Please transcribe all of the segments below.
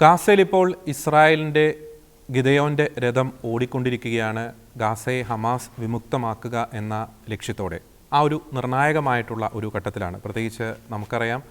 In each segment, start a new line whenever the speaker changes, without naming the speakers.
ഗാസയിൽ ഇപ്പോൾ ഇസ്രായേലിന്റെ ഗിതയോന്റെ രഥം ഓടിക്കൊണ്ടിരിക്കുകയാണ്. ഗാസയെ ഹമാസ് വിമുക്തമാക്കുക എന്ന ലക്ഷ്യത്തോടെ. ആ ഒരു നിർണായകമായിട്ടുള്ള ഒരു ഘട്ടത്തിലാണ്. പ്രത്യേകിച്ച് നമുക്കറിയാം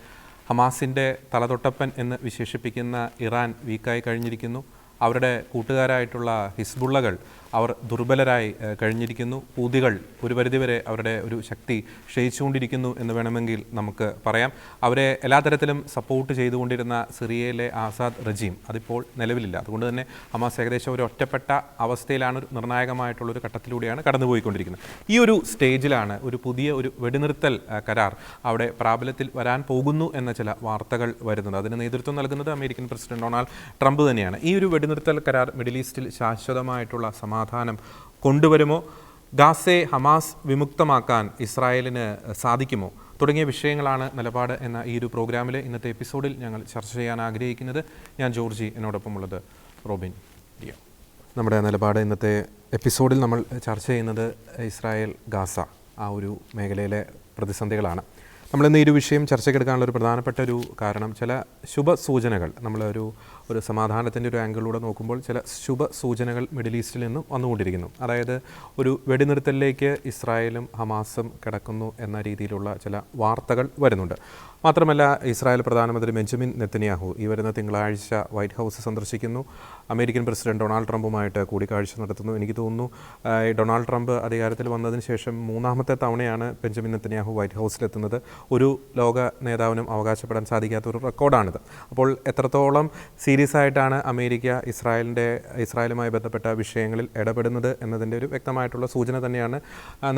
ഹമാസിന്റെ തലതൊട്ടപ്പൻ എന്ന് വിശേഷിപ്പിക്കുന്ന ഇറാൻ വീക്കായി കഴിഞ്ഞിരിക്കുന്നു. അവരുടെ കൂട്ടുകാരായിട്ടുള്ള ഹിസ്ബുള്ളകൾ അവർ ദുർബലരായി കഴിഞ്ഞിരിക്കുന്നു. പൂതികൾ ഒരു പരിധിവരെ അവരുടെ ഒരു ശക്തി ക്ഷയിച്ചുകൊണ്ടിരിക്കുന്നു എന്ന് വേണമെങ്കിൽ നമുക്ക് പറയാം. അവരെ എല്ലാ തരത്തിലും സപ്പോർട്ട് ചെയ്തുകൊണ്ടിരുന്ന സിറിയയിലെ ആസാദ് റജീം അതിപ്പോൾ നിലവിലില്ല. അതുകൊണ്ട് തന്നെ ഹമാസ് ഏകദേശം ഒരു ഒറ്റപ്പെട്ട അവസ്ഥയിലാണ് ഒരു നിർണായകമായിട്ടുള്ള ഒരു ഘട്ടത്തിലൂടെയാണ് കടന്നുപോയിക്കൊണ്ടിരിക്കുന്നത്. ഈ ഒരു സ്റ്റേജിലാണ് ഒരു പുതിയ ഒരു വെടിനിർത്തൽ കരാർ അവിടെ പ്രാബല്യത്തിൽ വരാൻ പോകുന്നു എന്ന ചില വാർത്തകൾ വരുന്നത് അതിന് നേതൃത്വം നൽകുന്നത് അമേരിക്കൻ പ്രസിഡന്റ് ഡൊണാൾഡ് ട്രംപ് തന്നെയാണ്. ഈ ഒരു വെടിനിർത്തൽ കരാർ മിഡിൽ ഈസ്റ്റിൽ ശാശ്വതമായിട്ടുള്ള സമാധാനം കൊണ്ടുവരുമോ? ഗാസയെ ഹമാസ് വിമുക്തമാക്കാൻ ഇസ്രായേലിന് സാധിക്കുമോ? തുടങ്ങിയ വിഷയങ്ങളാണ് നിലപാട് എന്ന ഈ ഒരു പ്രോഗ്രാമിലെ ഇന്നത്തെ എപ്പിസോഡിൽ ഞങ്ങൾ ചർച്ച ചെയ്യാൻ ആഗ്രഹിക്കുന്നത്. ഞാൻ ജോർജി എന്നോടൊപ്പമുള്ളത് റോബിൻ ഡിയോ. നമ്മുടെ നിലപാട് ഇന്നത്തെ എപ്പിസോഡിൽ നമ്മൾ ചർച്ച ചെയ്യുന്നത് ഇസ്രായേൽ ഗാസ ആ ഒരു മേഖലയിലെ പ്രതിസന്ധികളാണ്. നമ്മളിന്ന് ഈ ഒരു വിഷയം ചർച്ചയ്ക്കെടുക്കാനുള്ള ഒരു പ്രധാനപ്പെട്ട ഒരു കാരണം ചില ശുഭ സൂചനകൾ നമ്മളൊരു ഒരു സമാധാനത്തിന്റെ ഒരു ആംഗിളിലൂടെ നോക്കുമ്പോൾ ചില ശുഭ സൂചനകൾ മിഡിൽ ഈസ്റ്റിൽ നിന്നും വന്നുകൊണ്ടിരിക്കുന്നു. അതായത് ഒരു വെടിനിർത്തലിലേക്ക് ഇസ്രായേലും ഹമാസും കിടക്കുന്നു എന്ന രീതിയിലുള്ള ചില വാർത്തകൾ വരുന്നുണ്ട്. മാത്രമല്ല ഇസ്രായേൽ പ്രധാനമന്ത്രി ബെഞ്ചമിൻ നെത്തനിയാഹു ഈ വരുന്ന തിങ്കളാഴ്ച വൈറ്റ് ഹൗസ് സന്ദർശിക്കുന്നു. അമേരിക്കൻ പ്രസിഡന്റ് ഡൊണാൾഡ് ട്രംപുമായിട്ട് കൂടിക്കാഴ്ച നടത്തുന്നു. എനിക്ക് തോന്നുന്നു ഡൊണാൾഡ് ട്രംപ് അധികാരത്തിൽ വന്നതിന് ശേഷം മൂന്നാമത്തെ തവണയാണ് ബെഞ്ചമിൻ നെത്തന്യാഹു വൈറ്റ് ഹൗസിലെത്തുന്നത്. ഒരു ലോക നേതാവിനും അവകാശപ്പെടാൻ സാധിക്കാത്ത ഒരു റെക്കോർഡാണിത്. അപ്പോൾ എത്രത്തോളം സീരിയസ് ആയിട്ടാണ് അമേരിക്ക ഇസ്രായേലിന്റെ ഇസ്രായേലുമായി ബന്ധപ്പെട്ട വിഷയങ്ങളിൽ ഇടപെടുന്നത് എന്നതിന്റെ ഒരു വ്യക്തമായിട്ടുള്ള സൂചന തന്നെയാണ്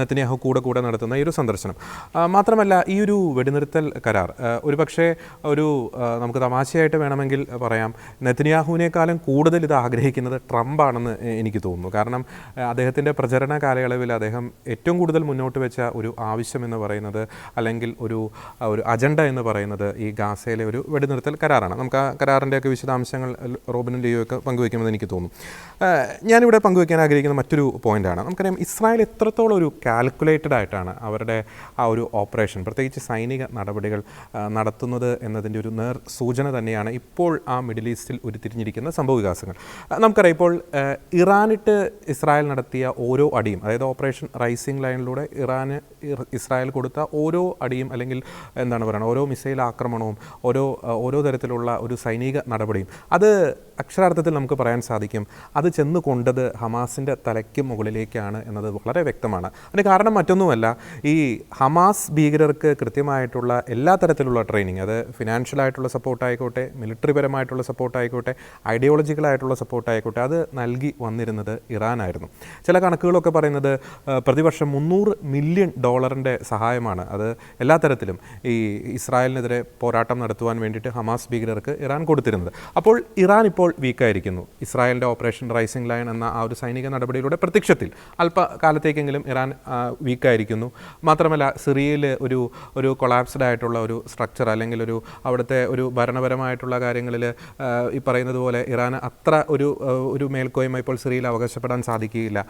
നെത്തന്യാഹു കൂടെ കൂടെ നടത്തുന്ന ഈ ഒരു സന്ദർശനം. മാത്രമല്ല ഈ ഒരു വെടിനിർത്തൽ കരാർ ഒരു ഒരുപക്ഷേ ഒരു നമുക്ക് തമാശയായിട്ട് വേണമെങ്കിൽ പറയാം നെത്തന്യാഹുവിനേക്കാളും കൂടുതൽ ഇത് ആഗ്രഹിക്കുന്നത് ട്രംപാണെന്ന് എനിക്ക് തോന്നുന്നു. കാരണം അദ്ദേഹത്തിന്റെ പ്രചരണ കാലയളവിൽ അദ്ദേഹം ഏറ്റവും കൂടുതൽ മുന്നോട്ട് വെച്ച ഒരു ആവശ്യം എന്ന് പറയുന്നത് അല്ലെങ്കിൽ ഒരു ഒരു അജണ്ട എന്ന് പറയുന്നത് ഈ ഗാസയിലെ ഒരു വെടിനിർത്തൽ കരാറാണ്. നമുക്ക് ആ കരാറിന്റെയൊക്കെ വിശദാംശങ്ങൾ റോബിനും ലിയോ ഒക്കെ പങ്കുവയ്ക്കുമെന്ന് എനിക്ക് തോന്നുന്നു. ഞാനിവിടെ പങ്കുവയ്ക്കാൻ ആഗ്രഹിക്കുന്ന മറ്റൊരു പോയിന്റാണ് നമുക്കറിയാം ഇസ്രായേൽ എത്രത്തോളം ഒരു കാൽക്കുലേറ്റഡ് ആയിട്ടാണ് അവരുടെ ആ ഒരു ഓപ്പറേഷൻ പ്രത്യേകിച്ച് സൈനിക നടപടികൾ നടത്തുന്നത് എന്നതിന്റെ ഒരു നേർ സൂചന തന്നെയാണ് ഇപ്പോൾ ആ മിഡിൽ ഈസ്റ്റിൽ ഉരുത്തിരിഞ്ഞിരിക്കുന്ന സംഭവവികാസങ്ങൾ ആ, നമുക്കറിയാം ഇപ്പോൾ ഇറാനിട്ട് ഇസ്രായേൽ നടത്തിയ ഓരോ അടിയും അതായത് ഓപ്പറേഷൻ റൈസിംഗ് ലൈനിലൂടെ ഇറാന് ഇസ്രായേൽ കൊടുത്ത ഓരോ അടിയും അല്ലെങ്കിൽ എന്താണ് പറയുന്നത് ഓരോ മിസൈൽ ആക്രമണവും ഓരോ ഓരോ തരത്തിലുള്ള ഒരു സൈനിക നടപടിയും അത് അക്ഷരാർത്ഥത്തിൽ നമുക്ക് പറയാൻ സാധിക്കും അത് ചെന്ന് കൊണ്ടത് ഹമാസിന്റെ തലയ്ക്ക് മുകളിലേക്കാണ് എന്നത് വളരെ വ്യക്തമാണ്. അതിന് കാരണം മറ്റൊന്നുമല്ല ഈ ഹമാസ് ഭീകരർക്ക് കൃത്യമായിട്ടുള്ള എല്ലാ തരത്തിലുള്ള ട്രെയിനിങ് അത് ഫിനാൻഷ്യലായിട്ടുള്ള സപ്പോർട്ടായിക്കോട്ടെ മിലിറ്ററി പരമായിട്ടുള്ള സപ്പോർട്ടായിക്കോട്ടെ ഐഡിയോളജിക്കലായിട്ടുള്ള സപ്പോർട്ട് ആയിക്കോട്ടെ. അത് നൽകി വന്നിരുന്നത് ഇറാനായിരുന്നു. ചില കണക്കുകളൊക്കെ പറയുന്നത് പ്രതിവർഷം മുന്നൂറ് മില്യൺ ഡോളറിന്റെ സഹായമാണ്. അത് എല്ലാ തരത്തിലും ഈ ഇസ്രായേലിനെതിരെ പോരാട്ടം നടത്തുവാൻ വേണ്ടിയിട്ട് ഹമാസ് ഭീകരർക്ക് ഇറാൻ കൊടുത്തിരുന്നത്. അപ്പോൾ ഇറാൻ ഇപ്പോൾ വീക്കായിരിക്കുന്നു. ഇസ്രായേലിന്റെ ഓപ്പറേഷൻ റൈസിംഗ് ലൈൻ എന്ന ആ ഒരു സൈനിക നടപടിയിലൂടെ പ്രത്യക്ഷത്തിൽ അല്പകാലത്തേക്കെങ്കിലും ഇറാൻ വീക്കായിരിക്കുന്നു. മാത്രമല്ല സിറിയയിൽ ഒരു ഒരു കൊളാപ്സ്ഡ് ആയിട്ടുള്ള ഒരു സ്ട്രക്ചർ അല്ലെങ്കിൽ ഒരു അവിടുത്തെ ഒരു ഭരണപരമായിട്ടുള്ള കാര്യങ്ങളിൽ ഈ പറയുന്നത് പോലെ ഇറാൻ അത്ര ഒരു ഒരു മേൽക്കോയ്മ ഇപ്പോൾ സിറിയയിൽ അവകാശപ്പെടാൻ സാധിക്കുകയില്ല.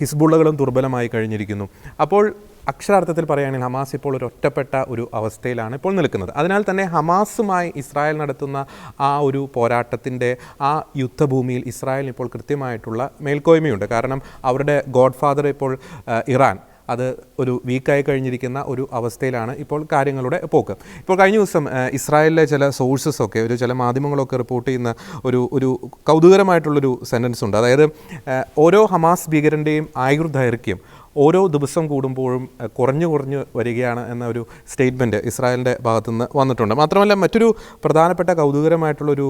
ഹിസ്ബുള്ളകളും ദുർബലമായി കഴിഞ്ഞിരിക്കുന്നു. അപ്പോൾ അക്ഷരാർത്ഥത്തിൽ പറയുകയാണെങ്കിൽ ഹമാസ് ഇപ്പോൾ ഒരു ഒറ്റപ്പെട്ട ഒരു അവസ്ഥയിലാണ് ഇപ്പോൾ നിൽക്കുന്നത്. അതിനാൽ തന്നെ ഹമാസുമായി ഇസ്രായേൽ നടത്തുന്ന ആ ഒരു പോരാട്ടത്തിന്റെ ആ യുദ്ധഭൂമിയിൽ ഇസ്രായേലിന് ഇപ്പോൾ കൃത്യമായിട്ടുള്ള മേൽക്കോയ്മയുണ്ട്. കാരണം അവരുടെ ഗോഡ് ഫാദർ ഇപ്പോൾ ഇറാൻ. അത് ഒരു വീക്കായി കഴിഞ്ഞിരിക്കുന്ന ഒരു അവസ്ഥയിലാണ് ഇപ്പോൾ കാര്യങ്ങളുടെ പോക്ക്. ഇപ്പോൾ കഴിഞ്ഞ ദിവസം ഇസ്രായേലിലെ ചില സോഴ്സസ് ഒക്കെ ഒരു ചില മാധ്യമങ്ങളൊക്കെ റിപ്പോർട്ട് ചെയ്യുന്ന ഒരു ഒരു കൗതുകരമായിട്ടുള്ളൊരു സെന്റൻസ് ഉണ്ട്. അതായത് ഓരോ ഹമാസ് ഭീകരന്റെയും ആയുർദൈർഘ്യം ഓരോ ദിവസം കൂടുമ്പോഴും കുറഞ്ഞു കുറഞ്ഞു വരികയാണ് എന്ന ഒരു സ്റ്റേറ്റ്മെന്റ് ഇസ്രായേലിന്റെ ഭാഗത്തുനിന്ന് വന്നിട്ടുണ്ട്. മാത്രമല്ല മറ്റൊരു പ്രധാനപ്പെട്ട കൗതുകരമായിട്ടുള്ളൊരു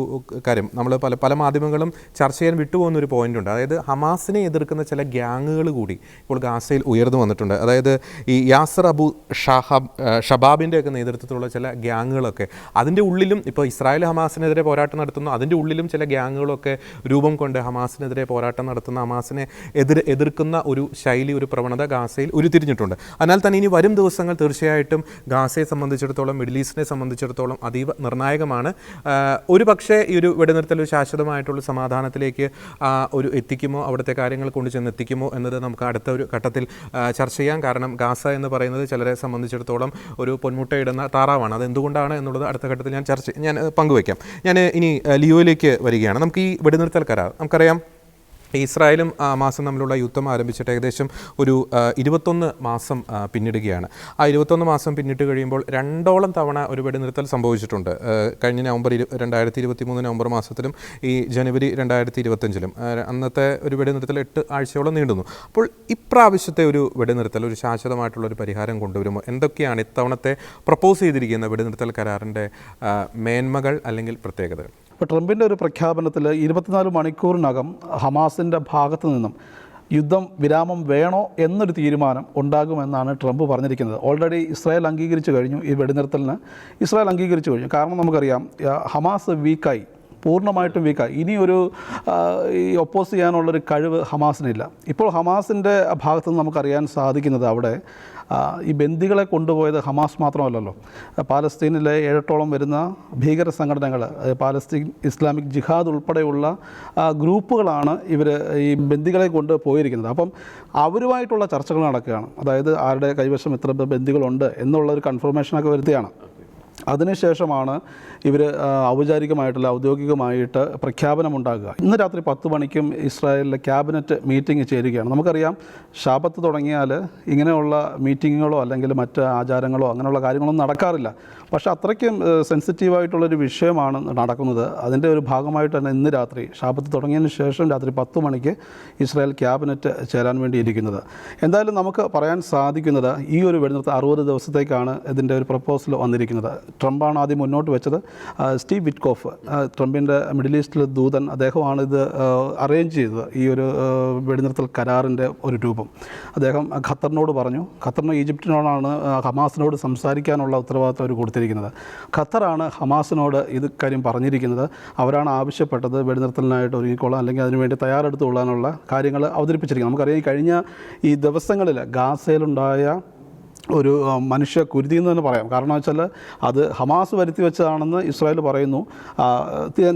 കാര്യം. നമ്മൾ പല പല മാധ്യമങ്ങളും ചർച്ച ചെയ്യാൻ വിട്ടുപോകുന്ന ഒരു പോയിന്റ് ഉണ്ട് അതായത് ഹമാസിനെ എതിർക്കുന്ന ചില ഗ്യാങ്ങുകൾ കൂടി ഇപ്പോൾ ഗാസയിൽ ഉയർന്നു വന്നിട്ടുണ്ട്. അതായത് ഈ യാസർ അബു ഷഹബ് ഷബാബിന്റെ ഒക്കെ നേതൃത്വത്തിലുള്ള ചില ഗ്യാങ്ങുകളൊക്കെ അതിന്റെ ഉള്ളിലും ഇപ്പോൾ ഇസ്രായേൽ ഹമാസിനെതിരെ പോരാട്ടം നടത്തുന്നു. അതിന്റെ ഉള്ളിലും ചില ഗ്യാങ്ങുകളൊക്കെ രൂപം കൊണ്ട് ഹമാസിനെതിരെ പോരാട്ടം നടത്തുന്ന ഹമാസിനെ എതിർ എതിർക്കുന്ന ഒരു ശൈലി ഒരു പ്രവണത പ്രവണത ഗാസയിൽ ഉരുത്തിരിഞ്ഞിട്ടുണ്ട്. അതിനാൽ തന്നെ ഇനി വരും ദിവസങ്ങൾ തീർച്ചയായിട്ടും ഗാസയെ സംബന്ധിച്ചിടത്തോളം മിഡിൽ ഈസ്റ്റിനെ സംബന്ധിച്ചിടത്തോളം അതീവ നിർണായകമാണ്. ഒരു പക്ഷേ ഈ ഒരു വെടിനിർത്തൽ ശാശ്വതമായിട്ടുള്ള സമാധാനത്തിലേക്ക് ഒരു എത്തിക്കുമോ അവിടുത്തെ കാര്യങ്ങൾ കൊണ്ട് ചെന്ന് എത്തിക്കുമോ എന്നത് നമുക്ക് അടുത്ത ഒരു ഘട്ടത്തിൽ ചർച്ച ചെയ്യാം. കാരണം ഗാസ എന്ന് പറയുന്നത് ചിലരെ സംബന്ധിച്ചിടത്തോളം ഒരു പൊന്മുട്ടയിടുന്ന താറാവാണ്. അത് എന്തുകൊണ്ടാണ് എന്നുള്ളത് അടുത്ത ഘട്ടത്തിൽ ഞാൻ ചർച്ച ഞാൻ പങ്കുവയ്ക്കാം. ഞാൻ ഇനി ലിയോയിലേക്ക് വരികയാണ്. നമുക്ക് ഈ വെടിനിർത്തൽ കരാർ നമുക്കറിയാം ഇസ്രായേലും മാസം തമ്മിലുള്ള യുദ്ധം ആരംഭിച്ചിട്ട് ഏകദേശം ഒരു ഇരുപത്തൊന്ന് മാസം പിന്നിടുകയാണ്. ആ ഇരുപത്തൊന്ന് മാസം പിന്നിട്ട് കഴിയുമ്പോൾ രണ്ടോളം തവണ ഒരു വെടിനിർത്തൽ സംഭവിച്ചിട്ടുണ്ട്. കഴിഞ്ഞ നവംബർ ഇരു രണ്ടായിരത്തി ഇരുപത്തി മൂന്ന് നവംബർ മാസത്തിലും ഈ ജനുവരി രണ്ടായിരത്തി ഇരുപത്തഞ്ചിലും അന്നത്തെ ഒരു വെടിനിർത്തൽ എട്ട് ആഴ്ചയോളം നീണ്ടുന്നു. അപ്പോൾ ഇപ്രാവശ്യത്തെ ഒരു വെടിനിർത്തൽ ഒരു ശാശ്വതമായിട്ടുള്ള ഒരു പരിഹാരം കൊണ്ടുവരുമോ? എന്തൊക്കെയാണ് ഇത്തവണത്തെ പ്രപ്പോസ് ചെയ്തിരിക്കുന്ന വെടിനിർത്തൽ കരാറിന്റെ മേന്മകൾ അല്ലെങ്കിൽ പ്രത്യേകതകൾ?
ഇപ്പോൾ ട്രംപിന്റെ ഒരു പ്രഖ്യാപനത്തിൽ ഇരുപത്തിനാല് മണിക്കൂറിനകം ഹമാസിന്റെ ഭാഗത്തു നിന്നും യുദ്ധം വിരാമം വേണോ എന്നൊരു തീരുമാനം ഉണ്ടാകുമെന്നാണ് ട്രംപ് പറഞ്ഞിരിക്കുന്നത്. ഓൾറെഡി ഇസ്രായേൽ അംഗീകരിച്ചു കഴിഞ്ഞു ഈ വെടിനിർത്തലിന്. ഇസ്രായേൽ അംഗീകരിച്ചു കഴിഞ്ഞു. കാരണം നമുക്കറിയാം ഹമാസ് വീക്കായി പൂർണമായിട്ടും വീക്കായി ഇനി ഒരു ഈ ഒപ്പോസ് ചെയ്യാനുള്ളൊരു കഴിവ് ഹമാസിനില്ല. ഇപ്പോൾ ഹമാസിന്റെ ഭാഗത്തു നിന്ന് നമുക്കറിയാൻ സാധിക്കുന്നത് അവിടെ ഈ ബന്ദികളെ കൊണ്ടുപോയത് ഹമാസ് മാത്രമല്ലല്ലോ. പാലസ്തീനിലെ ഏഴെട്ടോളം വരുന്ന ഭീകര സംഘടനകൾ പാലസ്തീൻ ഇസ്ലാമിക് ജിഹാദ് ഉൾപ്പെടെയുള്ള ഗ്രൂപ്പുകളാണ് ഇവർ ഈ ബന്ദികളെ കൊണ്ട് പോയിരിക്കുന്നത്. അപ്പം അവരുമായിട്ടുള്ള ചർച്ചകൾ നടക്കുകയാണ്. അതായത് ആരുടെ കൈവശം ഇത്ര ബന്ദികളുണ്ട് എന്നുള്ളൊരു കൺഫർമേഷനൊക്കെ വരുത്തിയാണ്. അതിനുശേഷമാണ് ഇവർ ഔപചാരികമായിട്ടുള്ള ഔദ്യോഗികമായിട്ട് പ്രഖ്യാപനമുണ്ടാകുക. ഇന്ന് രാത്രി പത്ത് മണിക്കും ഇസ്രായേലിലെ ക്യാബിനറ്റ് മീറ്റിംഗ് ചേരുകയാണ്. നമുക്കറിയാം ശാപത്ത് തുടങ്ങിയാൽ ഇങ്ങനെയുള്ള മീറ്റിങ്ങുകളോ അല്ലെങ്കിൽ മറ്റ് ആചാരങ്ങളോ അങ്ങനെയുള്ള കാര്യങ്ങളൊന്നും നടക്കാറില്ല. പക്ഷേ അത്രയ്ക്കും സെൻസിറ്റീവായിട്ടുള്ളൊരു വിഷയമാണ് നടക്കുന്നത്. അതിന്റെ ഒരു ഭാഗമായിട്ട് തന്നെ ഇന്ന് രാത്രി ശാപത്ത് തുടങ്ങിയതിന് ശേഷം രാത്രി പത്ത് മണിക്ക് ഇസ്രായേൽ ക്യാബിനറ്റ് ചേരാൻ വേണ്ടിയിരിക്കുന്നത്. എന്തായാലും നമുക്ക് പറയാൻ സാധിക്കുന്നത് ഈ ഒരു വെടിനിർത്ത അറുപത് ദിവസത്തേക്കാണ് ഇതിന്റെ ഒരു പ്രപ്പോസൽ വന്നിരിക്കുന്നത്. ട്രംപാണ് ആദ്യം മുന്നോട്ട് വെച്ചത്. സ്റ്റീവ് വിറ്റ്കോഫ് ട്രംപിന്റെ മിഡിൽ ഈസ്റ്റിലെ ദൂതൻ അദ്ദേഹമാണ് ഇത് അറേഞ്ച് ചെയ്തത്. ഈ ഒരു വെടിനിർത്തൽ കരാറിന്റെ ഒരു രൂപം. അദ്ദേഹം ഖത്തറിനോട് പറഞ്ഞു ഖത്തറിന് ഈജിപ്തിനോടാണ് ആ, ഹമാസിനോട് സംസാരിക്കാനുള്ള ഉത്തരവാദിത്വം അവർ കൊടുത്തിരിക്കുന്നത്. ഖത്തറാണ് ഹമാസിനോട് ഇത് കാര്യം പറഞ്ഞിരിക്കുന്നത്. അവരാണ് ആവശ്യപ്പെട്ടത് വെടിനിർത്തലിനായിട്ട് ഒരുങ്ങിക്കൊള്ളാൻ അല്ലെങ്കിൽ അതിനുവേണ്ടി തയ്യാറെടുത്തുകൊള്ളാനുള്ള കാര്യങ്ങൾ അവതരിപ്പിച്ചിരിക്കുന്നത്. നമുക്കറിയാം ഈ കഴിഞ്ഞ ഈ ദിവസങ്ങളിൽ ഗാസയിലുണ്ടായ ഒരു മനുഷ്യ കുരുതി എന്ന് തന്നെ പറയാം. കാരണം വെച്ചാൽ അത് ഹമാസ് വരുത്തി വെച്ചതാണെന്ന് ഇസ്രായേൽ പറയുന്നു.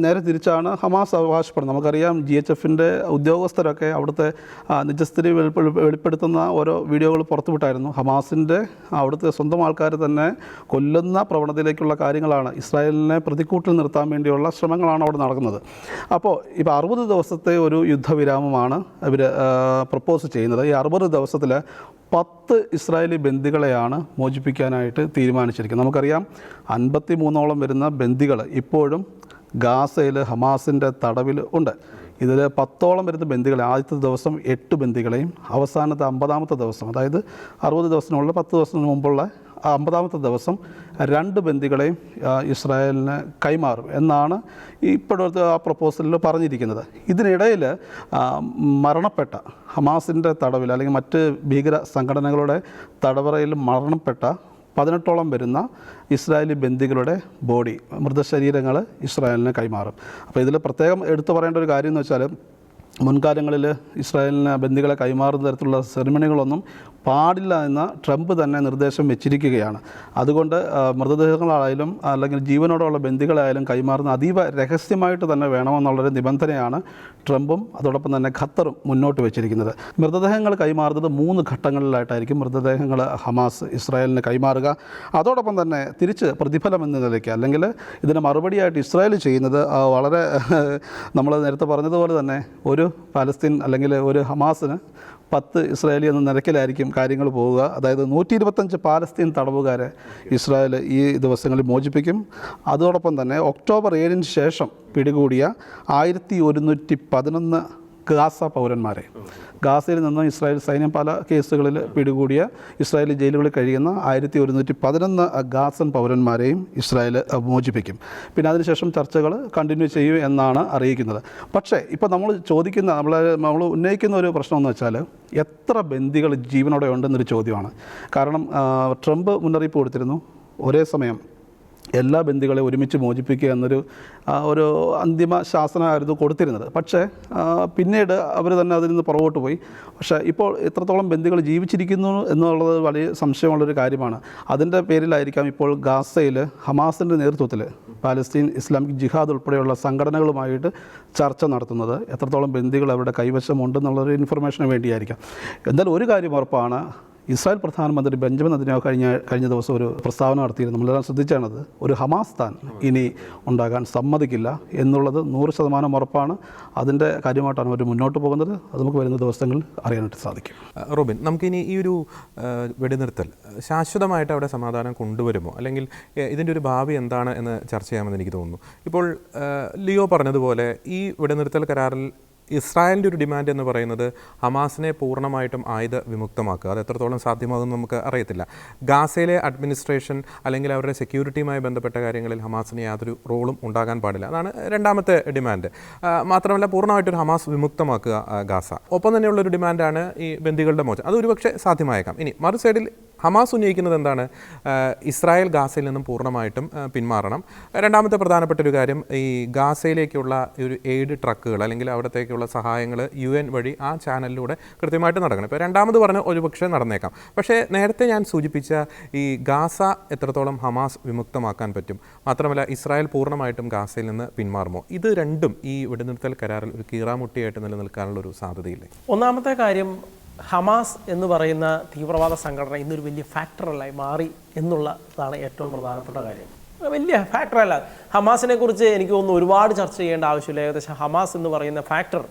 നേരെ തിരിച്ചാണ് ഹമാസ് അവകാശപ്പെടുന്നത്. നമുക്കറിയാം ജി എച്ച് എഫിന്റെ ഉദ്യോഗസ്ഥരൊക്കെ അവിടുത്തെ നിജസ്ഥിതി വെളിപ്പെടുത്തുന്ന ഓരോ വീഡിയോകൾ പുറത്തുവിട്ടായിരുന്നു. ഹമാസിന്റെ അവിടുത്തെ സ്വന്തം ആൾക്കാർ തന്നെ കൊല്ലുന്ന പ്രവണതയിലേക്കുള്ള കാര്യങ്ങളാണ് ഇസ്രായേലിനെ പ്രതിക്കൂട്ടിൽ നിർത്താൻ വേണ്ടിയുള്ള ശ്രമങ്ങളാണ് അവിടെ നടക്കുന്നത്. അപ്പോൾ ഇപ്പോൾ അറുപത് ദിവസത്തെ ഒരു യുദ്ധവിരാമമാണ് ഇവർ പ്രപ്പോസ് ചെയ്യുന്നത്. ഈ അറുപത് ദിവസത്തിൽ പത്ത് ഇസ്രായേലി ബന്ദികളെയാണ് മോചിപ്പിക്കാനായിട്ട് തീരുമാനിച്ചിരിക്കുന്നത്. നമുക്കറിയാം അൻപത്തി മൂന്നോളം വരുന്ന ബന്ദികൾ ഇപ്പോഴും ഗാസയിൽ ഹമാസിന്റെ തടവിൽ ഉണ്ട്. ഇതിൽ പത്തോളം വരുന്ന ബന്ദികളെ ആദ്യത്തെ ദിവസം എട്ട് ബന്ദികളെയും അവസാനത്തെ അമ്പതാമത്തെ ദിവസം അതായത് അറുപത് ദിവസത്തിനുള്ള പത്ത് ദിവസത്തിന് മുമ്പുള്ള അമ്പതാമത്തെ ദിവസം രണ്ട് ബന്ദികളെയും ഇസ്രായേലിന് കൈമാറും എന്നാണ് ഇപ്പോഴത്തെ ആ പ്രപ്പോസലിൽ പറഞ്ഞിരിക്കുന്നത്. ഇതിനിടയിൽ മരണപ്പെട്ട ഹമാസിന്റെ തടവിൽ അല്ലെങ്കിൽ മറ്റ് ഭീകര സംഘടനകളുടെ തടവറയിൽ മരണപ്പെട്ട പതിനെട്ടോളം വരുന്ന ഇസ്രായേലി ബന്ദികളുടെ ബോഡി മൃതശരീരങ്ങൾ ഇസ്രായേലിന് കൈമാറും. അപ്പോൾ ഇതിൽ പ്രത്യേകം എടുത്തു പറയേണ്ട ഒരു കാര്യം എന്ന് വെച്ചാൽ മുൻകാലങ്ങളിൽ ഇസ്രായേലിന് ബന്ദികളെ കൈമാറുന്ന തരത്തിലുള്ള സെറിമണികളൊന്നും പാടില്ല എന്ന് ട്രംപ് തന്നെ നിർദ്ദേശം വെച്ചിരിക്കുകയാണ്. അതുകൊണ്ട് മൃതദേഹങ്ങളായാലും അല്ലെങ്കിൽ ജീവനോടുള്ള ബന്ദികളായാലും കൈമാറുന്ന അതീവ രഹസ്യമായിട്ട് തന്നെ വേണമെന്നുള്ളൊരു നിബന്ധനയാണ് ട്രംപും അതോടൊപ്പം തന്നെ ഖത്തറും മുന്നോട്ട് വെച്ചിരിക്കുന്നത്. മൃതദേഹങ്ങൾ കൈമാറുന്നത് മൂന്ന് ഘട്ടങ്ങളിലായിട്ടായിരിക്കും മൃതദേഹങ്ങൾ ഹമാസ് ഇസ്രായേലിന് കൈമാറുക. അതോടൊപ്പം തന്നെ തിരിച്ച് പ്രതിഫലം എന്ന നിലയ്ക്ക് അല്ലെങ്കിൽ ഇതിന് മറുപടിയായിട്ട് ഇസ്രായേൽ ചെയ്യുന്നത് വളരെ നമ്മൾ നേരത്തെ പറഞ്ഞതുപോലെ തന്നെ ഒരു പാലസ്തീൻ അല്ലെങ്കിൽ ഒരു ഹമാസിന് പത്ത് ഇസ്രായേലി എന്ന നിരക്കിലായിരിക്കും കാര്യങ്ങൾ പോവുക. അതായത് നൂറ്റി ഇരുപത്തഞ്ച് പാലസ്തീൻ തടവുകാരെ ഇസ്രായേൽ ഈ ദിവസങ്ങളിൽ മോചിപ്പിക്കും. അതോടൊപ്പം തന്നെ ഒക്ടോബർ ഏഴിന് ശേഷം പിടികൂടിയ ആയിരത്തി ഒരുന്നൂറ്റി പതിനൊന്ന് ഗാസ പൗരന്മാരെ. ഗാസയിൽ നിന്ന് ഇസ്രായേൽ സൈന്യം പല കേസുകളിൽ പിടികൂടിയ ഇസ്രായേൽ ജയിലുകളിൽ കഴിയുന്ന ആയിരത്തി ഒരുന്നൂറ്റി പതിനൊന്ന് ഗാസൻ പൗരന്മാരെയും ഇസ്രായേൽ മോചിപ്പിക്കും. പിന്നെ അതിനുശേഷം ചർച്ചകൾ കണ്ടിന്യൂ ചെയ്യും എന്നാണ് അറിയിക്കുന്നത്. പക്ഷേ ഇപ്പോൾ നമ്മൾ ചോദിക്കുന്ന നമ്മൾ നമ്മൾ ഉന്നയിക്കുന്ന ഒരു പ്രശ്നം എന്ന് വെച്ചാൽ എത്ര ബന്ദികൾ ജീവനോടെ ഉണ്ടെന്നൊരു ചോദ്യമാണ്. കാരണം ട്രംപ് മുന്നറിയിപ്പ് കൊടുത്തിരുന്നു. ഒരേ സമയം എല്ലാ ബന്ധുക്കളെ ഒരുമിച്ച് മോചിപ്പിക്കുക എന്നൊരു ഒരു അന്തിമ ശാസനമായിരുന്നു കൊടുത്തിരുന്നത്. പക്ഷേ പിന്നീട് അവർ തന്നെ അതിൽ നിന്ന് പുറകോട്ട് പോയി. പക്ഷേ ഇപ്പോൾ എത്രത്തോളം ബന്ധുക്കൾ ജീവിച്ചിരിക്കുന്നു എന്നുള്ളത് വലിയ സംശയമുള്ളൊരു കാര്യമാണ്. അതിന്റെ പേരിലായിരിക്കാം ഇപ്പോൾ ഗാസയിൽ ഹമാസിന്റെ നേതൃത്വത്തിൽ പാലസ്തീൻ ഇസ്ലാമിക് ജിഹാദ് ഉൾപ്പെടെയുള്ള സംഘടനകളുമായിട്ട് ചർച്ച നടത്തുന്നത്. എത്രത്തോളം ബന്ദികൾ അവരുടെ കൈവശമുണ്ടെന്നുള്ളൊരു ഇൻഫർമേഷന് വേണ്ടിയായിരിക്കാം. എന്തായാലും ഒരു കാര്യം ഉറപ്പാണ്. ഇസ്രായേൽ പ്രധാനമന്ത്രി ബെഞ്ചമിൻ അതിനോ കഴിഞ്ഞ കഴിഞ്ഞ ദിവസം ഒരു പ്രസ്താവന നടത്തിയിരുന്നു. നമ്മളെല്ലാം ശ്രദ്ധിച്ചാണത്. ഒരു ഹമാസ് താൻ ഇനി ഉണ്ടാകാൻ സമ്മതിക്കില്ല എന്നുള്ളത് നൂറ് ശതമാനം ഉറപ്പാണ്. അതിന്റെ കാര്യമായിട്ടാണ് അവർ മുന്നോട്ട് പോകുന്നത്. അത് നമുക്ക് വരുന്ന ദിവസങ്ങളിൽ അറിയാനായിട്ട് സാധിക്കും.
റോബിൻ നമുക്കിനി ഈ ഒരു വെടിനിർത്തൽ ശാശ്വതമായിട്ട് അവിടെ സമാധാനം കൊണ്ടുവരുമോ? അല്ലെങ്കിൽ ഇതിന്റെ ഒരു ഭാവി എന്താണ് എന്ന് ചർച്ച ചെയ്യാമെന്ന് എനിക്ക് തോന്നുന്നു. ഇപ്പോൾ ലിയോ പറഞ്ഞതുപോലെ ഈ വെടിനിർത്തൽ കരാറിൽ ഇസ്രായേലിന്റെ ഒരു ഡിമാൻഡ് എന്ന് പറയുന്നത് ഹമാസിനെ പൂർണമായിട്ടും ആയുധ വിമുക്തമാക്കുക. അത് എത്രത്തോളം സാധ്യമാകുമെന്ന് നമുക്ക് അറിയത്തില്ല. ഗാസയിലെ അഡ്മിനിസ്ട്രേഷൻ അല്ലെങ്കിൽ അവരുടെ സെക്യൂരിറ്റിയുമായി ബന്ധപ്പെട്ട കാര്യങ്ങളിൽ ഹമാസിന് യാതൊരു റോളും ഉണ്ടാകാൻ പാടില്ല. അതാണ് രണ്ടാമത്തെ ഡിമാൻഡ് മാത്രമല്ല പൂർണമായിട്ടൊരു ഹമാസ് വിമുക്തമാക്കുക ഗാസ. ഒപ്പം തന്നെയുള്ളൊരു ഡിമാൻഡാണ് ഈ ബന്ദികളുടെ മോചനം. അത് ഒരുപക്ഷെ സാധ്യമായേക്കാം. ഇനി മറു സൈഡിൽ ഹമാസ് ഉന്നയിക്കുന്നത് എന്താണ്? ഇസ്രായേൽ ഗാസയിൽ നിന്നും പൂർണമായിട്ടും പിന്മാറണം. രണ്ടാമത്തെ പ്രധാനപ്പെട്ട ഒരു കാര്യം ഈ ഗാസയിലേക്കുള്ള ഒരു എയ്ഡ് ട്രക്കുകൾ അല്ലെങ്കിൽ അവിടത്തേക്കുള്ള സഹായങ്ങൾ യു എൻ വഴി ആ ചാനലിലൂടെ കൃത്യമായിട്ട് നടക്കണം. ഇപ്പോൾ രണ്ടാമത് പറഞ്ഞ ഒരുപക്ഷെ നടന്നേക്കാം. പക്ഷേ നേരത്തെ ഞാൻ സൂചിപ്പിച്ച ഈ ഗാസ എത്രത്തോളം ഹമാസ് വിമുക്തമാക്കാൻ പറ്റും? മാത്രമല്ല ഇസ്രായേൽ പൂർണമായിട്ടും ഗാസയിൽ നിന്ന് പിന്മാറുമോ? ഇത് രണ്ടും ഈ വെടിനിർത്തൽ കരാറിൽ ഒരു കീറാമുട്ടിയായിട്ട് നിലനിൽക്കാനുള്ള ഒരു സാധ്യതയില്ലേ?
ഒന്നാമത്തെ കാര്യം ഹമാസ് എന്ന് പറയുന്ന തീവ്രവാദ സംഘടന ഇന്നൊരു വലിയ ഫാക്ടറല്ലായി മാറി എന്നുള്ളതാണ് ഏറ്റവും പ്രധാനപ്പെട്ട കാര്യം. വലിയ ഫാക്ടറല്ല. ഹമാസിനെ കുറിച്ച് എനിക്ക് തോന്നുന്നു ഒരുപാട് ചർച്ച ചെയ്യേണ്ട ആവശ്യമില്ല. ഏകദേശം ഹമാസ് എന്ന് പറയുന്ന ഫാക്ടർ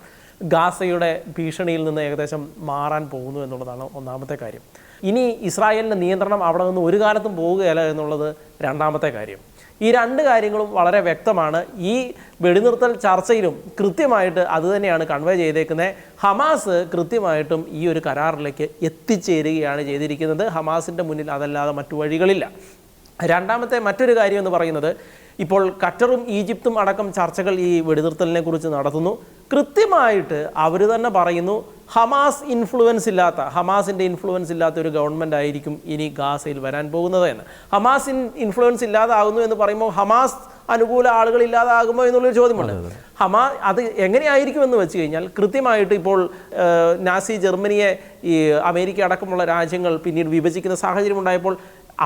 ഗാസയുടെ ഭീഷണിയിൽ നിന്ന് ഏകദേശം മാറാൻ പോകുന്നു എന്നുള്ളതാണ് ഒന്നാമത്തെ കാര്യം. ഇനി ഇസ്രായേലിന്റെ നിയന്ത്രണം അവിടെ നിന്ന് ഒരു കാലത്തും പോവുകയല്ല എന്നുള്ളത് രണ്ടാമത്തെ കാര്യം. ഈ രണ്ട് കാര്യങ്ങളും വളരെ വ്യക്തമാണ്. ഈ വെടിനിർത്തൽ ചർച്ചയിലും കൃത്യമായിട്ട് അത് തന്നെയാണ് കൺവേ ചെയ്തേക്കുന്നത്. ഹമാസ് കൃത്യമായിട്ടും ഈ ഒരു കരാറിലേക്ക് എത്തിച്ചേരുകയാണ് ചെയ്തിരിക്കുന്നത്. ഹമാസിന്റെ മുന്നിൽ അതല്ലാതെ മറ്റു വഴികളില്ല. രണ്ടാമത്തെ മറ്റൊരു കാര്യം എന്ന് പറയുന്നത് ഇപ്പോൾ ഖറ്ററും ഈജിപ്തും അടക്കം ചർച്ചകൾ ഈ വെടിനിർത്തലിനെ കുറിച്ച് നടത്തുന്നു. കൃത്യമായിട്ട് അവർ തന്നെ പറയുന്നു ഹമാസ് ഇൻഫ്ലുവൻസ് ഇല്ലാത്ത ഹമാസിന്റെ ഇൻഫ്ലുവൻസ് ഇല്ലാത്ത ഒരു ഗവൺമെന്റ് ആയിരിക്കും ഇനി ഗാസയിൽ വരാൻ പോകുന്നത് എന്ന്. ഹമാസ് ഇൻഫ്ലുവൻസ് ഇല്ലാതാകുന്നു എന്ന് പറയുമ്പോൾ ഹമാസ് അനുകൂല ആളുകൾ ഇല്ലാതാകുമോ എന്നുള്ളൊരു ചോദ്യമുണ്ട്. ഹമാ അത് എങ്ങനെയായിരിക്കും എന്ന് വെച്ച് കഴിഞ്ഞാൽ കൃത്യമായിട്ട് ഇപ്പോൾ നാസി ജർമ്മനിയെ ഈ അമേരിക്ക അടക്കമുള്ള രാജ്യങ്ങൾ പിന്നീട് വിഭജിക്കുന്ന സാഹചര്യം ഉണ്ടായപ്പോൾ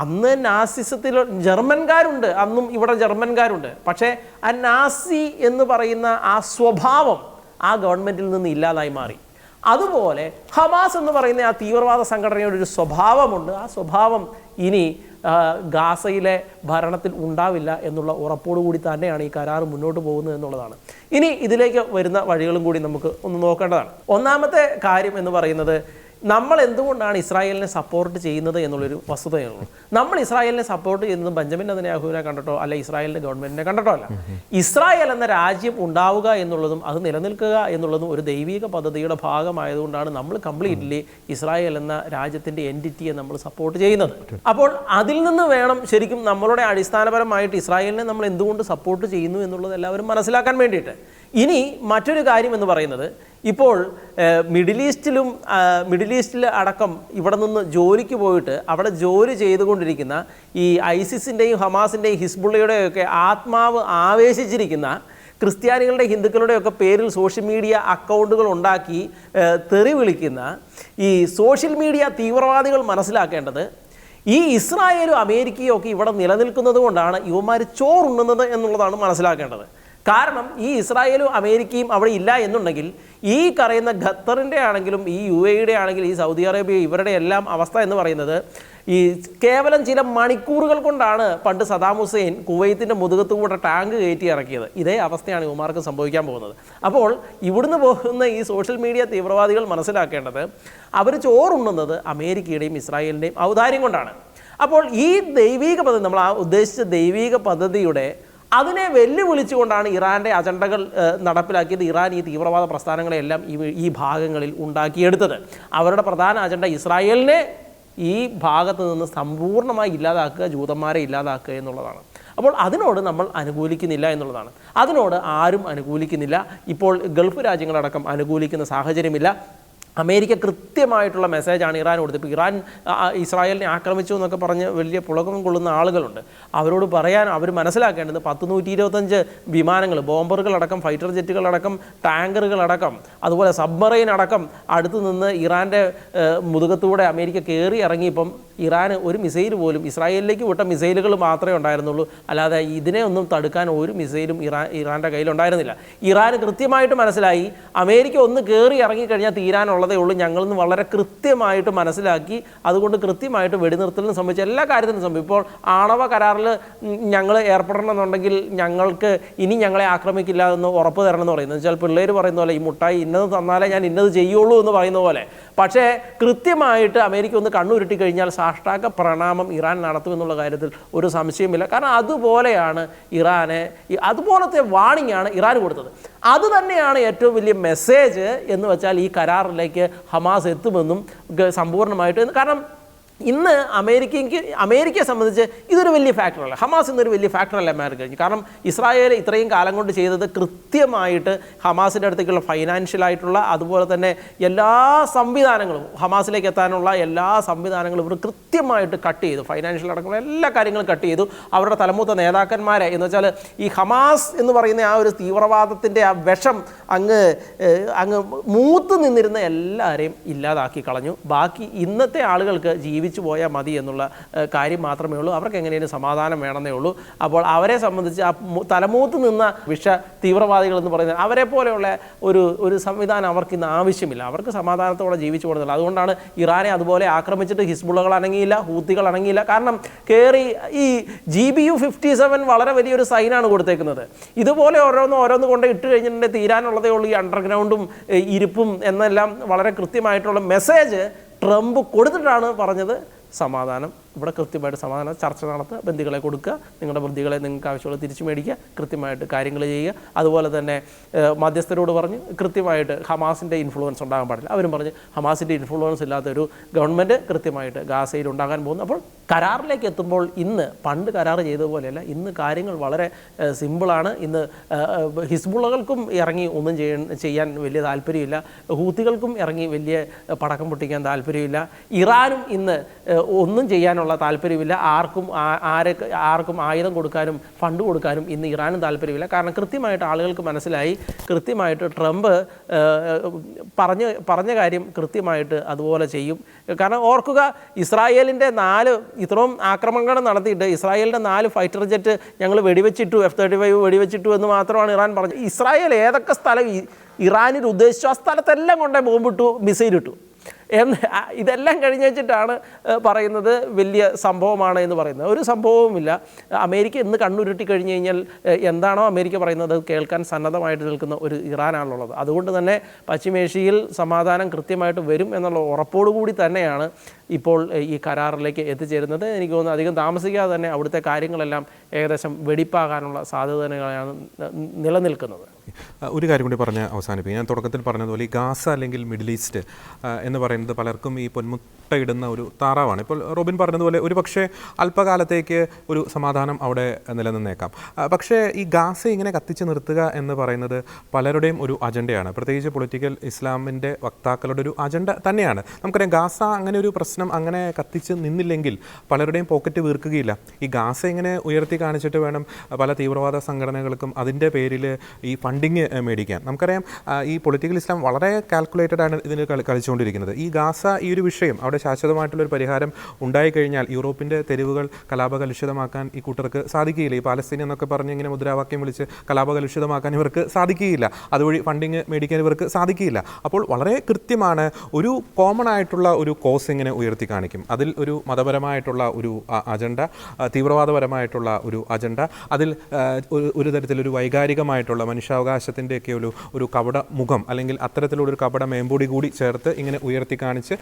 അന്ന് നാസിസത്തിൽ ജർമ്മൻകാരുണ്ട് അന്നും ഇവിടെ ജർമ്മൻകാരുണ്ട്. പക്ഷേ ആ നാസി എന്ന് പറയുന്ന ആ സ്വഭാവം ആ ഗവൺമെന്റിൽ നിന്ന് ഇല്ലാതായി മാറി. അതുപോലെ ഹമാസ് എന്ന് പറയുന്ന ആ തീവ്രവാദ സംഘടനയുടെ ഒരു സ്വഭാവമുണ്ട്. ആ സ്വഭാവം ഇനി ഗാസയിലെ ഭരണത്തിൽ ഉണ്ടാവില്ല എന്നുള്ള ഉറപ്പോടുകൂടി തന്നെയാണ് ഈ കരാർ മുന്നോട്ട് പോകുന്നത് എന്നുള്ളതാണ്. ഇനി ഇതിലേക്ക് വരുന്ന വഴികളും കൂടി നമുക്ക് ഒന്ന് നോക്കേണ്ടതാണ്. ഒന്നാമത്തെ കാര്യം എന്ന് പറയുന്നത് നമ്മൾ എന്തുകൊണ്ടാണ് ഇസ്രായേലിനെ സപ്പോർട്ട് ചെയ്യുന്നത് എന്നുള്ളൊരു വസ്തുതയുള്ളൂ. നമ്മൾ ഇസ്രായേലിനെ സപ്പോർട്ട് ചെയ്യുന്നത് ബെഞ്ചമിൻ നെതന്യാഹുവിനെ കണ്ടിട്ടോ അല്ല ഇസ്രായേലിന്റെ ഗവൺമെന്റിനെ കണ്ടിട്ടോ അല്ല. ഇസ്രായേൽ എന്ന രാജ്യം ഉണ്ടാവുക എന്നുള്ളതും അത് നിലനിൽക്കുക എന്നുള്ളതും ഒരു ദൈവിക പദ്ധതിയുടെ ഭാഗമായതുകൊണ്ടാണ് നമ്മൾ കംപ്ലീറ്റ്ലി ഇസ്രായേൽ എന്ന രാജ്യത്തിന്റെ എന്റിറ്റിയെ നമ്മൾ സപ്പോർട്ട് ചെയ്യുന്നത്. അപ്പോൾ അതിൽ നിന്ന് വേണം ശരിക്കും നമ്മളുടെ അടിസ്ഥാനപരമായിട്ട് ഇസ്രായേലിനെ നമ്മൾ എന്തുകൊണ്ട് സപ്പോർട്ട് ചെയ്യുന്നു എന്നുള്ളത് എല്ലാവരും മനസ്സിലാക്കാൻ വേണ്ടിയിട്ട്. ഇനി മറ്റൊരു കാര്യം എന്ന് പറയുന്നത് ഇപ്പോൾ മിഡിൽ ഈസ്റ്റിലും മിഡിൽ ഈസ്റ്റിൽ അടക്കം ഇവിടെ നിന്ന് ജോലിക്ക് പോയിട്ട് അവിടെ ജോലി ചെയ്തുകൊണ്ടിരിക്കുന്ന ഈ ഐസിസിന്റെയും ഹമാസിന്റെയും ഹിസ്ബുള്ളയുടെയും ഒക്കെ ആത്മാവ് ആവേശിച്ചിരിക്കുന്ന ക്രിസ്ത്യാനികളുടെ ഹിന്ദുക്കളുടെയൊക്കെ പേരിൽ സോഷ്യൽ മീഡിയ അക്കൗണ്ടുകൾ ഉണ്ടാക്കി തെറി വിളിക്കുന്ന ഈ സോഷ്യൽ മീഡിയ തീവ്രവാദികൾ മനസ്സിലാക്കേണ്ടത് ഈ ഇസ്രായേലും അമേരിക്കയും ഒക്കെ ഇവിടെ നിലനിൽക്കുന്നത് കൊണ്ടാണ് ഇവന്മാർ ചോറുണ്ണുന്നത് എന്നുള്ളതാണ് മനസ്സിലാക്കേണ്ടത്. കാരണം ഈ ഇസ്രായേലും അമേരിക്കയും അവിടെ ഇല്ല എന്നുണ്ടെങ്കിൽ ഈ പറയുന്ന ഖത്തറിന്റെ ആണെങ്കിലും ഈ യു എയുടെ ആണെങ്കിലും ഈ സൗദി അറേബ്യ ഇവരുടെ എല്ലാം അവസ്ഥ എന്ന് പറയുന്നത് ഈ കേവലം ചില മണിക്കൂറുകൾ കൊണ്ടാണ് പണ്ട് സദാം ഹുസൈൻ കുവൈത്തിന്റെ മുതുകത്ത് കൂടെ ടാങ്ക് കയറ്റി ഇറക്കിയത്. ഇതേ അവസ്ഥയാണ് ഇവമാർക്ക് സംഭവിക്കാൻ പോകുന്നത്. അപ്പോൾ ഇവിടുന്ന് പോകുന്ന ഈ സോഷ്യൽ മീഡിയ തീവ്രവാദികൾ മനസ്സിലാക്കേണ്ടത് അവർ ചോറുണ്ണുന്നത് അമേരിക്കയുടെയും ഇസ്രായേലിന്റെയും ഔദാര്യം കൊണ്ടാണ്. അപ്പോൾ ഈ ദൈവീക പദ്ധതി നമ്മൾ ആ ഉദ്ദേശിച്ച ദൈവീക പദ്ധതിയുടെ അതിനെ വെല്ലുവിളിച്ചുകൊണ്ടാണ് ഇറാന്റെ അജണ്ടകൾ നടപ്പിലാക്കിയത്. ഇറാൻ ഈ തീവ്രവാദ പ്രസ്ഥാനങ്ങളെല്ലാം ഈ ഈ ഭാഗങ്ങളിൽ ഉണ്ടാക്കിയെടുത്തത്. അവരുടെ പ്രധാന അജണ്ട ഇസ്രായേലിനെ ഈ ഭാഗത്ത് നിന്ന് സമ്പൂർണമായി ഇല്ലാതാക്കുക ജൂതന്മാരെ ഇല്ലാതാക്കുക എന്നുള്ളതാണ്. അപ്പോൾ അതിനോട് നമ്മൾ അനുകൂലിക്കുന്നില്ല എന്നുള്ളതാണ്. അതിനോട് ആരും അനുകൂലിക്കുന്നില്ല. ഇപ്പോൾ ഗൾഫ് രാജ്യങ്ങളടക്കം അനുകൂലിക്കുന്ന സാഹചര്യമില്ല. അമേരിക്ക കൃത്യമായിട്ടുള്ള മെസ്സേജാണ് ഇറാൻ കൊടുത്തത് ഇപ്പോൾ ഇറാൻ ഇസ്രായേലിനെ ആക്രമിച്ചു എന്നൊക്കെ പറഞ്ഞ് വലിയ പുളകം കൊള്ളുന്ന ആളുകളുണ്ട്. അവരോട് പറയാൻ അവർ മനസ്സിലാക്കേണ്ടത് പത്ത് നൂറ്റി ഇരുപത്തഞ്ച് വിമാനങ്ങൾ ബോംബറുകളടക്കം ഫൈറ്റർ ജെറ്റുകളടക്കം ടാങ്കറുകളടക്കം അതുപോലെ സബ്മറൈൻ അടക്കം അടുത്ത് നിന്ന് ഇറാന്റെ മുതുകത്തൂടെ അമേരിക്ക കയറി ഇറങ്ങിയപ്പം ഇറാൻ ഒരു മിസൈൽ പോലും ഇസ്രായേലിലേക്ക് വിട്ട മിസൈലുകൾ മാത്രമേ ഉണ്ടായിരുന്നുള്ളൂ. അല്ലാതെ ഇതിനെ ഒന്നും തടുക്കാൻ ഒരു മിസൈലും ഇറാൻ ഇറാന്റെ കയ്യിലുണ്ടായിരുന്നില്ല. ഇറാൻ കൃത്യമായിട്ട് മനസ്സിലായി അമേരിക്ക ഒന്ന് കയറി ഇറങ്ങിക്കഴിഞ്ഞാൽ തീരാനുള്ളതേ ഉള്ളൂ. ഞങ്ങളെന്ന് വളരെ കൃത്യമായിട്ട് മനസ്സിലാക്കി അതുകൊണ്ട് കൃത്യമായിട്ട് വെടിനിർത്തലിന് സംബന്ധിച്ച് എല്ലാ കാര്യത്തിനും സംഭവം ഇപ്പോൾ ആണവ കരാറിൽ ഞങ്ങൾ ഏർപ്പെടണമെന്നുണ്ടെങ്കിൽ ഞങ്ങൾക്ക് ഇനി ഞങ്ങളെ ആക്രമിക്കില്ല എന്ന് ഉറപ്പ് തരണം എന്ന് പറയുന്നത്. വെച്ചാൽ പിള്ളേർ പറയുന്ന പോലെ ഈ മുട്ടായി ഇന്നത് തന്നാലേ ഞാൻ ഇന്നത് ചെയ്യുള്ളൂ എന്ന് പറയുന്ന പോലെ. പക്ഷേ കൃത്യമായിട്ട് അമേരിക്ക ഒന്ന് കണ്ണുരുട്ടി കഴിഞ്ഞാൽ സാഷ്ടാക പ്രണാമം ഇറാൻ നടത്തുമെന്നുള്ള കാര്യത്തിൽ ഒരു സംശയമില്ല കാരണം അതുപോലെയാണ് ഇറാനെ അതുപോലത്തെ വാണിംഗ് ആണ് ഇറാൻ കൊടുത്തത്. അത് തന്നെയാണ് ഏറ്റവും വലിയ മെസ്സേജ് എന്ന് വെച്ചാൽ ഈ കരാറിലേക്ക് ഹമാസ് എത്തുമെന്നും സമ്പൂർണമായിട്ട് കാരണം ഇന്ന് അമേരിക്കയ്ക്ക് അമേരിക്കയെ സംബന്ധിച്ച് ഇതൊരു വലിയ ഫാക്ടറല്ല ഹമാസ് ഇന്നൊരു വലിയ ഫാക്ടറല്ല അമേരിക്ക കഴിഞ്ഞു. കാരണം ഇസ്രായേൽ ഇത്രയും കാലം കൊണ്ട് ചെയ്തത് കൃത്യമായിട്ട് ഹമാസിന്റെ അടുത്തേക്കുള്ള ഫൈനാൻഷ്യലായിട്ടുള്ള അതുപോലെ തന്നെ എല്ലാ സംവിധാനങ്ങളും ഹമാസിലേക്ക് എത്താനുള്ള എല്ലാ സംവിധാനങ്ങളും ഇവർ കൃത്യമായിട്ട് കട്ട് ചെയ്തു. ഫൈനാൻഷ്യൽ അടക്കമുള്ള എല്ലാ കാര്യങ്ങളും കട്ട് ചെയ്തു. അവരുടെ തലമൂത്ത നേതാക്കന്മാരെ എന്ന് വെച്ചാൽ ഈ ഹമാസ് എന്ന് പറയുന്ന ആ ഒരു തീവ്രവാദത്തിന്റെ ആ വിഷം അങ്ങ് അങ്ങ് മൂത്ത് നിന്നിരുന്ന എല്ലാവരെയും ഇല്ലാതാക്കി കളഞ്ഞു. ബാക്കി ഇന്നത്തെ ആളുകൾക്ക് ജീവിച്ചു പോയാൽ മതി എന്നുള്ള കാര്യം മാത്രമേ ഉള്ളൂ. അവർക്ക് എങ്ങനെയും സമാധാനം വേണമെന്നേ ഉള്ളൂ. അപ്പോൾ അവരെ സംബന്ധിച്ച് ആ തലമൂത്ത് നിന്ന വിഷ തീവ്രവാദികൾ എന്ന് പറയുന്നത് അവരെ പോലെയുള്ള ഒരു ഒരു സംവിധാനം അവർക്ക് ഇന്ന് ആവശ്യമില്ല. അവർക്ക് സമാധാനത്തോടെ ജീവിച്ചു പോകുന്നില്ല അതുകൊണ്ടാണ് ഇറാനെ അതുപോലെ ആക്രമിച്ചിട്ട് ഹിസ്ബുള്ളകൾ അണങ്ങിയില്ല ഹൂത്തികൾ അണങ്ങിയില്ല കാരണം കയറി ഈ G B U fifty seven വളരെ വലിയൊരു സൈനാണ് കൊടുത്തേക്കുന്നത്. ഇതുപോലെ ഓരോന്ന് ഓരോന്ന് കൊണ്ട് ഇട്ട് കഴിഞ്ഞിട്ടുണ്ടെങ്കിൽ തീരാനുള്ളതേ ഉള്ളൂ ഈ അണ്ടർഗ്രൗണ്ടും ഇരിപ്പും എന്നെല്ലാം വളരെ കൃത്യമായിട്ടുള്ള മെസ്സേജ് ട്രംപ് കൊടുത്തിട്ടാണ് പറഞ്ഞത്. സമാധാനം. ഇവിടെ കൃത്യമായിട്ട് സമാധാന ചർച്ച നടത്തുക ബന്ധുക്കളെ കൊടുക്കുക നിങ്ങളുടെ ബന്ധുക്കളെ നിങ്ങൾക്ക് ആവശ്യമുള്ള തിരിച്ചു മേടിക്കുക കൃത്യമായിട്ട് കാര്യങ്ങൾ ചെയ്യുക. അതുപോലെ തന്നെ മധ്യസ്ഥരോട് പറഞ്ഞ് കൃത്യമായിട്ട് ഹമാസിന്റെ ഇൻഫ്ലുവൻസ് ഉണ്ടാകാൻ പാടില്ല. അവരും പറഞ്ഞ് ഹമാസിന്റെ ഇൻഫ്ലുവൻസ് ഇല്ലാത്തൊരു ഗവൺമെന്റ് കൃത്യമായിട്ട് ഗാസയിൽ ഉണ്ടാകാൻ പോകുന്നു. അപ്പോൾ കരാറിലേക്ക് എത്തുമ്പോൾ ഇന്ന് പണ്ട് കരാർ ചെയ്തതുപോലെയല്ല ഇന്ന് കാര്യങ്ങൾ വളരെ സിമ്പിളാണ് ഇന്ന് ഹിസ്ബുള്ളകൾക്കും ഇറങ്ങി ഒന്നും ചെയ്യാൻ വലിയ താല്പര്യമില്ല. ഹൂത്തികൾക്കും ഇറങ്ങി വലിയ പടക്കം പൊട്ടിക്കാൻ താല്പര്യമില്ല. ഇറാനും ഇന്ന് ഒന്നും ചെയ്യാനുള്ള താല്പര്യമില്ല. ആർക്കും ആരെ ആർക്കും ആയുധം കൊടുക്കാനും ഫണ്ട് കൊടുക്കാനും ഇന്ന് ഇറാനും താല്പര്യമില്ല. കാരണം കൃത്യമായിട്ട് ആളുകൾക്ക് മനസ്സിലായി. കൃത്യമായിട്ട് ട്രംപ് പറഞ്ഞ് പറഞ്ഞ കാര്യം കൃത്യമായിട്ട് അതുപോലെ ചെയ്യും. കാരണം ഓർക്കുക ഇസ്രായേലിന്റെ നാല് ഇത്രയും ആക്രമണങ്ങൾ നടത്തിയിട്ട് ഇസ്രായേലിന്റെ നാല് ഫൈറ്റർ ജെറ്റ് ഞങ്ങൾ വെടിവെച്ചിട്ടു എഫ് തേർട്ടി ഫൈവ് വെടിവെച്ചിട്ടു എന്ന് മാത്രമാണ് ഇറാൻ പറഞ്ഞത്. ഇസ്രായേൽ ഏതൊക്കെ സ്ഥലം ഇറാനിൽ ഉദ്ദേശിച്ചു ആ സ്ഥലത്തെല്ലാം കൊണ്ടേ ബോംബിട്ടു മിസൈൽ ഇട്ടു. എന്ന് ഇതെല്ലാം കഴിഞ്ഞ് വെച്ചിട്ടാണ് പറയുന്നത് വലിയ സംഭവമാണ് എന്ന് പറയുന്നത്. ഒരു സംഭവവുമില്ല. അമേരിക്ക ഇന്ന് കണ്ണുരുട്ടി കഴിഞ്ഞ് കഴിഞ്ഞാൽ എന്താണോ അമേരിക്ക പറയുന്നത് കേൾക്കാൻ സന്നദ്ധമായിട്ട് നിൽക്കുന്ന ഒരു ഇറാനാണുള്ളത്. അതുകൊണ്ട് തന്നെ പശ്ചിമേഷ്യയിൽ സമാധാനം കൃത്യമായിട്ട് വരും എന്നുള്ള ഉറപ്പോടുകൂടി തന്നെയാണ് ഇപ്പോൾ ഈ കരാറിലേക്ക് എത്തിച്ചേരുന്നത്. എനിക്ക് തോന്നുന്നു അധികം താമസിക്കാതെ തന്നെ അവിടുത്തെ കാര്യങ്ങളെല്ലാം ഏകദേശം വെടിപ്പാകാനുള്ള സാധ്യതകളാണ് നിലനിൽക്കുന്നത്.
ഒരു കാര്യം കൂടി പറഞ്ഞ് അവസാനിപ്പിക്കും. ഞാൻ തുടക്കത്തിൽ പറഞ്ഞതുപോലെ ഈ ഗാസ അല്ലെങ്കിൽ മിഡിൽ ഈസ്റ്റ് എന്ന് എന്ന് പറയുന്നത് പലർക്കും ഈ പൊന്മുട്ടയിടുന്ന ഒരു താറാവാണ്. ഇപ്പോൾ റോബിൻ പറഞ്ഞതുപോലെ ഒരു പക്ഷേ അല്പകാലത്തേക്ക് ഒരു സമാധാനം അവിടെ നിലനിന്നേക്കാം. പക്ഷേ ഈ ഗാസ ഇങ്ങനെ കത്തിച്ചു നിർത്തുക എന്ന് പറയുന്നത് പലരുടെയും ഒരു അജണ്ടയാണ്. പ്രത്യേകിച്ച് പൊളിറ്റിക്കൽ ഇസ്ലാമിന്റെ വക്താക്കളുടെ ഒരു അജണ്ട തന്നെയാണ്. നമുക്കറിയാം ഗാസ അങ്ങനെ ഒരു പ്രശ്നം അങ്ങനെ കത്തിച്ച് നിന്നില്ലെങ്കിൽ പലരുടെയും പോക്കറ്റ് വീർക്കുകയില്ല. ഈ ഗാസ ഇങ്ങനെ ഉയർത്തി കാണിച്ചിട്ട് വേണം പല തീവ്രവാദ സംഘടനകൾക്കും അതിന്റെ പേരിൽ ഈ ഫണ്ടിങ് മേടിക്കാൻ. നമുക്കറിയാം ഈ പൊളിറ്റിക്കൽ ഇസ്ലാം വളരെ കാൽക്കുലേറ്റഡ് ആണ് ഇതിന് കളി കളിച്ചുകൊണ്ടിരിക്കുന്നത്. ഈ ഗാസ ഈ ഒരു വിഷയം അവിടെ ശാശ്വതമായിട്ടുള്ളൊരു പരിഹാരം ഉണ്ടായിക്കഴിഞ്ഞാൽ യൂറോപ്പിന്റെ തെരുവുകൾ കലാപകലുഷിതമാക്കാൻ ഈ കൂട്ടർക്ക് സാധിക്കുകയില്ല. ഈ പാലസ്തീൻ എന്നൊക്കെ പറഞ്ഞ് ഇങ്ങനെ മുദ്രാവാക്യം വിളിച്ച് കലാപകലുഷിതമാക്കാൻ ഇവർക്ക് സാധിക്കുകയില്ല. അതുവഴി ഫണ്ടിങ് മേടിക്കാൻ ഇവർക്ക് സാധിക്കുകയില്ല. അപ്പോൾ വളരെ കൃത്യമാണ് ഒരു കോമൺ ആയിട്ടുള്ള ഒരു കോസ് ഇങ്ങനെ ഉയർത്തി കാണിക്കും. അതിൽ ഒരു മതപരമായിട്ടുള്ള ഒരു അജണ്ട തീവ്രവാദപരമായിട്ടുള്ള ഒരു അജണ്ട അതിൽ ഒരു- ഒരു തരത്തിലൊരു വൈകാരികമായിട്ടുള്ള മനുഷ്യാവകാശത്തിന്റെയൊക്കെ ഒരു ഒരു കപട മുഖം അല്ലെങ്കിൽ അത്തരത്തിലുള്ള ഒരു കപട മേമ്പൊടി കൂടി ചേർത്ത് ഇങ്ങനെ ഉയർത്തി കാണിച്ച്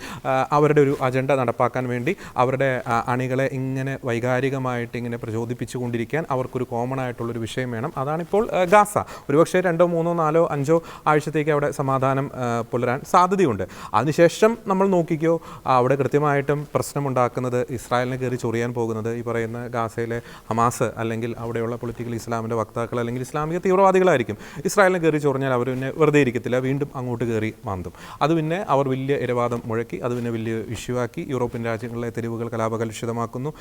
അവരുടെ ഒരു അജണ്ട നടപ്പാക്കാൻ വേണ്ടി അവരുടെ അണികളെ ഇങ്ങനെ വൈകാരികമായിട്ട് ഇങ്ങനെ പ്രചോദിപ്പിച്ചുകൊണ്ടിരിക്കാൻ അവർക്കൊരു കോമൺ ആയിട്ടുള്ളൊരു വിഷയം വേണം. അതാണിപ്പോൾ ഗാസ. ഒരുപക്ഷെ രണ്ടോ മൂന്നോ നാലോ അഞ്ചോ ആഴ്ചത്തേക്ക് അവിടെ സമാധാനം പുലരാൻ സാധ്യതയുണ്ട്. അതിനുശേഷം നമ്മൾ നോക്കിക്കോ അവിടെ കൃത്യമായിട്ടും പ്രശ്നമുണ്ടാക്കുന്നത് ഇസ്രായേലിനെ കയറി ചൊറിയാൻ പോകുന്നത് ഈ പറയുന്ന ഗാസയിലെ ഹമാസ് അല്ലെങ്കിൽ അവിടെയുള്ള പൊളിറ്റിക്കൽ ഇസ്ലാമിന്റെ വക്താക്കൾ അല്ലെങ്കിൽ ഇസ്ലാമിക തീവ്രവാദികളായിരിക്കും. ഇസ്രായേലിനെ കയറി ചൊറിഞ്ഞാൽ അവർ പിന്നെ വെറുതെ ഇരിക്കത്തില്ല വീണ്ടും അങ്ങോട്ട് കയറി മാന്തും. അത് പിന്നെ അവർ വലിയ ഇരവാദം മുഴക്കി അത് പിന്നെ വലിയ ഇഷ്യൂ ആക്കി യൂറോപ്യൻ രാജ്യങ്ങളിലെ തെരുവുകൾ കലാപകലുഷിതമാക്കുന്നു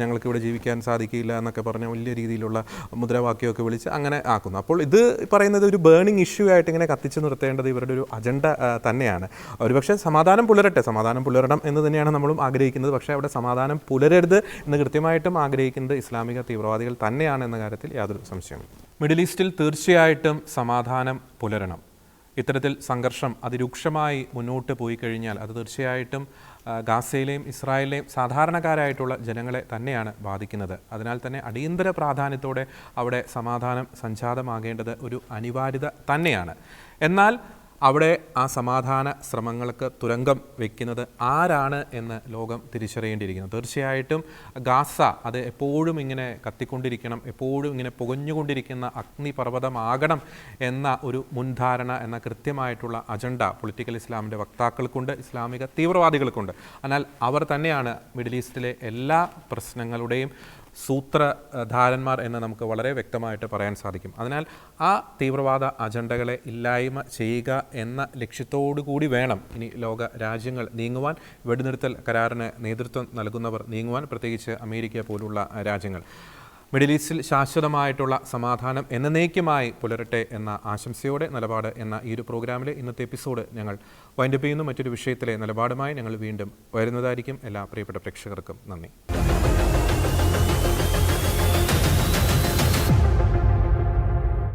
ഞങ്ങൾക്കിവിടെ ജീവിക്കാൻ സാധിക്കില്ല എന്നൊക്കെ പറഞ്ഞ വലിയ രീതിയിലുള്ള മുദ്രാവാക്യമൊക്കെ വിളിച്ച് അങ്ങനെ ആക്കുന്നു. അപ്പോൾ ഇത് പറയുന്നത് ഒരു ബേണിംഗ് ഇഷ്യൂ ആയിട്ട് ഇങ്ങനെ കത്തിച്ചു നിർത്തേണ്ടത് ഇവരുടെ ഒരു അജണ്ട തന്നെയാണ്. ഒരുപക്ഷെ സമാധാനം പുലരട്ടെ. സമാധാനം പുലരണം എന്ന് തന്നെയാണ് നമ്മളും ആഗ്രഹിക്കുന്നത്. പക്ഷേ അവിടെ സമാധാനം പുലരരുത് എന്ന് കൃത്യമായിട്ടും ആഗ്രഹിക്കുന്നത് ഇസ്ലാമിക തീവ്രവാദികൾ തന്നെയാണ് എന്ന കാര്യത്തിൽ യാതൊരു സംശയവും മിഡിൽ ഈസ്റ്റിൽ തീർച്ചയായിട്ടും സമാധാനം പുലരണം. ഇത്തരത്തിൽ സംഘർഷം അതിരൂക്ഷമായി മുന്നോട്ട് പോയി കഴിഞ്ഞാൽ അത് തീർച്ചയായിട്ടും ഗാസയിലെയും ഇസ്രായേലിലെയും സാധാരണക്കാരായിട്ടുള്ള ജനങ്ങളെ തന്നെയാണ് ബാധിക്കുന്നത്. അതിനാൽ തന്നെ അടിയന്തര പ്രാധാന്യത്തോടെ അവിടെ സമാധാനം സംജാതമാകേണ്ടത് ഒരു അനിവാര്യത തന്നെയാണ്. എന്നാൽ അവിടെ ആ സമാധാന ശ്രമങ്ങൾക്ക് തുരങ്കം വെക്കുന്നത് ആരാണ് എന്ന് ലോകം തിരിച്ചറിയേണ്ടിയിരിക്കുന്നു. തീർച്ചയായിട്ടും ഗാസ അത് എപ്പോഴും ഇങ്ങനെ കത്തിക്കൊണ്ടിരിക്കണം എപ്പോഴും ഇങ്ങനെ പുകഞ്ഞുകൊണ്ടിരിക്കുന്ന അഗ്നിപർവതമാകണം എന്ന ഒരു മുൻധാരണ എന്ന കൃത്യമായിട്ടുള്ള അജണ്ട പൊളിറ്റിക്കൽ ഇസ്ലാമിന്റെ വക്താക്കൾക്കുണ്ട് ഇസ്ലാമിക തീവ്രവാദികൾക്കുണ്ട്. എന്നാൽ അവർ തന്നെയാണ് മിഡിൽ ഈസ്റ്റിലെ എല്ലാ പ്രശ്നങ്ങളുടെയും സൂത്രധാരന്മാർ എന്ന് നമുക്ക് വളരെ വ്യക്തമായിട്ട് പറയാൻ സാധിക്കും. അതിനാൽ ആ തീവ്രവാദ അജണ്ടകളെ ഇല്ലായ്മ ചെയ്യുക എന്ന ലക്ഷ്യത്തോടു കൂടി വേണം ഇനി ലോക രാജ്യങ്ങൾ നീങ്ങുവാൻ. വെടിനിർത്തൽ കരാറിന് നേതൃത്വം നൽകുന്നവർ നീങ്ങുവാൻ പ്രത്യേകിച്ച് അമേരിക്ക പോലുള്ള രാജ്യങ്ങൾ. മിഡിൽ ഈസ്റ്റിൽ ശാശ്വതമായിട്ടുള്ള സമാധാനം എന്നേക്കുമായി പുലരട്ടെ എന്ന ആശംസയോടെ നിലപാട് എന്ന ഈ ഒരു പ്രോഗ്രാമിലെ ഇന്നത്തെ എപ്പിസോഡ് ഞങ്ങൾ വൈൻഡപ്പ് ചെയ്യുന്നു. മറ്റൊരു വിഷയത്തിലെ നിലപാടുമായി ഞങ്ങൾ വീണ്ടും വരുന്നതായിരിക്കും. എല്ലാ പ്രിയപ്പെട്ട പ്രേക്ഷകർക്കും നന്ദി.